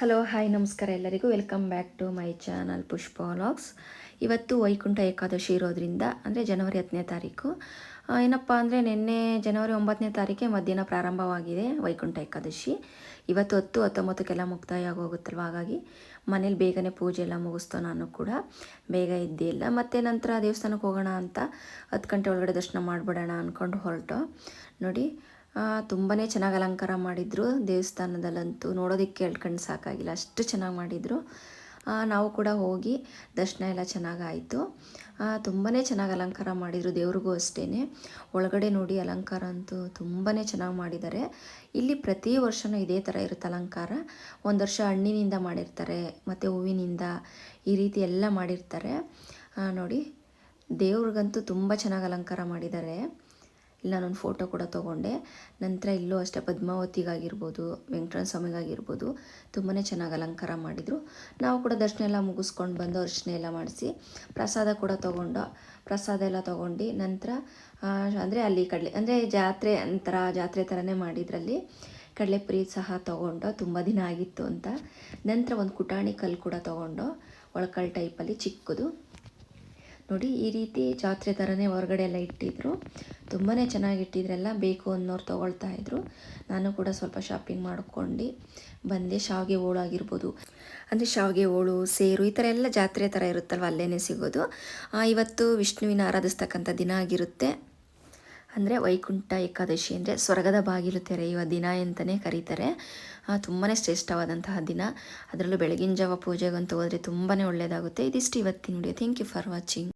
Hello hi ನಮಸ್ಕಾರ ಎಲ್ಲರಿಗೂ. Welcome back to my channel Pushpa vlogs ಇವತ್ತು ವೈಕುಂಠ ಏಕಾದಶಿ ಇರೋದ್ರಿಂದ, ಅಂದರೆ ಜನವರಿ ಹತ್ತನೇ ತಾರೀಕು ಏನಪ್ಪ ಅಂದರೆ ನಿನ್ನೆ ಜನವರಿ ಒಂಬತ್ತನೇ ತಾರೀಕೆ ಮಧ್ಯಾಹ್ನ ಪ್ರಾರಂಭವಾಗಿದೆ ವೈಕುಂಠ ಏಕಾದಶಿ. ಇವತ್ತು ಹತ್ತು, ಹತ್ತೊಂಬತ್ತಕ್ಕೆಲ್ಲ ಮುಕ್ತಾಯ ಆಗೋಗುತ್ತಲ್ವ? ಹಾಗಾಗಿ ಮನೇಲಿ ಬೇಗನೆ ಪೂಜೆ ಎಲ್ಲ ಮುಗಿಸ್ತೋ ನಾನು ಕೂಡ ಬೇಗ ಇದ್ದಿಲ್ಲ ಮತ್ತು ನಂತರ ದೇವಸ್ಥಾನಕ್ಕೆ ಹೋಗೋಣ ಅಂತ ಹತ್ತು ಗಂಟೆ ಒಳಗಡೆ ದರ್ಶನ ಮಾಡಿಬಿಡೋಣ ಅಂದ್ಕೊಂಡು ಹೊರಟು. ನೋಡಿ ತುಂಬಾ ಚೆನ್ನಾಗಿ ಅಲಂಕಾರ ಮಾಡಿದರು ದೇವಸ್ಥಾನದಲ್ಲಂತೂ. ನೋಡೋದಕ್ಕೆ ಹೇಳ್ಕೊಂಡು ಸಾಕಾಗಿಲ್ಲ. ಅಷ್ಟು ಚೆನ್ನಾಗಿ ಮಾಡಿದರು. ನಾವು ಕೂಡ ಹೋಗಿ ದರ್ಶನ ಎಲ್ಲ ಚೆನ್ನಾಗಾಯಿತು. ತುಂಬಾ ಚೆನ್ನಾಗಿ ಅಲಂಕಾರ ಮಾಡಿದರು ದೇವ್ರಿಗೂ ಅಷ್ಟೇ ಒಳಗಡೆ ನೋಡಿ ಅಲಂಕಾರ ಅಂತೂ ತುಂಬಾ ಚೆನ್ನಾಗಿ ಮಾಡಿದ್ದಾರೆ. ಇಲ್ಲಿ ಪ್ರತಿ ವರ್ಷವೂ ಇದೇ ಥರ ಇರುತ್ತೆ ಅಲಂಕಾರ. ಒಂದು ವರ್ಷ ಹಣ್ಣಿನಿಂದ ಮಾಡಿರ್ತಾರೆ, ಮತ್ತು ಹೂವಿನಿಂದ ಈ ರೀತಿ ಎಲ್ಲ ಮಾಡಿರ್ತಾರೆ. ನೋಡಿ, ದೇವ್ರಿಗಂತೂ ತುಂಬ ಚೆನ್ನಾಗಿ ಅಲಂಕಾರ ಮಾಡಿದ್ದಾರೆ. ಇಲ್ಲ, ನಾನು ಫೋಟೋ ಕೂಡ ತೊಗೊಂಡೆ. ನಂತರ ಇಲ್ಲೂ ಅಷ್ಟೇ ಪದ್ಮಾವತಿಗಾಗಿರ್ಬೋದು, ವೆಂಕಟರಮಣ ಸ್ವಾಮಿಗಾಗಿರ್ಬೋದು ತುಂಬಾ ಚೆನ್ನಾಗಿ ಅಲಂಕಾರ ಮಾಡಿದರು. ನಾವು ಕೂಡ ದರ್ಶನ ಎಲ್ಲ ಮುಗಿಸ್ಕೊಂಡು ಬಂದು ಅರ್ಶನ ಎಲ್ಲ ಮಾಡಿಸಿ, ಪ್ರಸಾದ ಕೂಡ ತೊಗೊಂಡು, ಪ್ರಸಾದ ಎಲ್ಲ ತೊಗೊಂಡು, ನಂತರ ಅಂದರೆ ಅಲ್ಲಿ ಕಡಲೆ, ಅಂದರೆ ಜಾತ್ರೆ ಒಂಥರ ಜಾತ್ರೆ ಥರನೇ ಮಾಡಿದ್ರಲ್ಲಿ ಕಡಲೆಪುರಿ ಸಹ ತೊಗೊಂಡು, ತುಂಬ ದಿನ ಆಗಿತ್ತು ಅಂತ. ನಂತರ ಒಂದು ಕುಟಾಣಿ ಕಲ್ಲು ಕೂಡ ತೊಗೊಂಡು, ಒಳಕಲ್ ಟೈಪಲ್ಲಿ ಚಿಕ್ಕದು. ನೋಡಿ ಈ ರೀತಿ ಜಾತ್ರೆ ಥರನೇ ಹೊರಗಡೆ ಎಲ್ಲ ಇಟ್ಟಿದ್ರು. ತುಂಬಾ ಚೆನ್ನಾಗಿಟ್ಟಿದ್ರೆಲ್ಲ ಬೇಕು ಅನ್ನೋರು ತೊಗೊಳ್ತಾ ಇದ್ರು. ನಾನು ಕೂಡ ಸ್ವಲ್ಪ ಶಾಪಿಂಗ್ ಮಾಡ್ಕೊಂಡು ಬಂದೆ. ಶಾವಿಗೆ ಹೋಳು ಆಗಿರ್ಬೋದು, ಅಂದರೆ ಶಾವಿಗೆ ಹೋಳು, ಸೇರು, ಈ ಥರ ಎಲ್ಲ ಜಾತ್ರೆ ಥರ ಇರುತ್ತಲ್ವ ಅಲ್ಲೇ ಸಿಗೋದು. ಇವತ್ತು ವಿಷ್ಣುವಿನ ಆರಾಧಿಸ್ತಕ್ಕಂಥ ದಿನ ಆಗಿರುತ್ತೆ. ಅಂದರೆ ವೈಕುಂಠ ಏಕಾದಶಿ ಅಂದರೆ ಸ್ವರ್ಗದ ಬಾಗಿಲು ತೆರೆಯುವ ದಿನ ಅಂತಲೇ ಕರೀತಾರೆ. ತುಂಬಾ ಶ್ರೇಷ್ಠವಾದಂತಹ ದಿನ. ಅದರಲ್ಲೂ ಬೆಳಗಿನ ಜಾವ ಪೂಜೆಗಂತೂ ಹೋದರೆ ತುಂಬಾ ಒಳ್ಳೆಯದಾಗುತ್ತೆ ಇದಿಷ್ಟು ಇವತ್ತಿನ video thank you for watching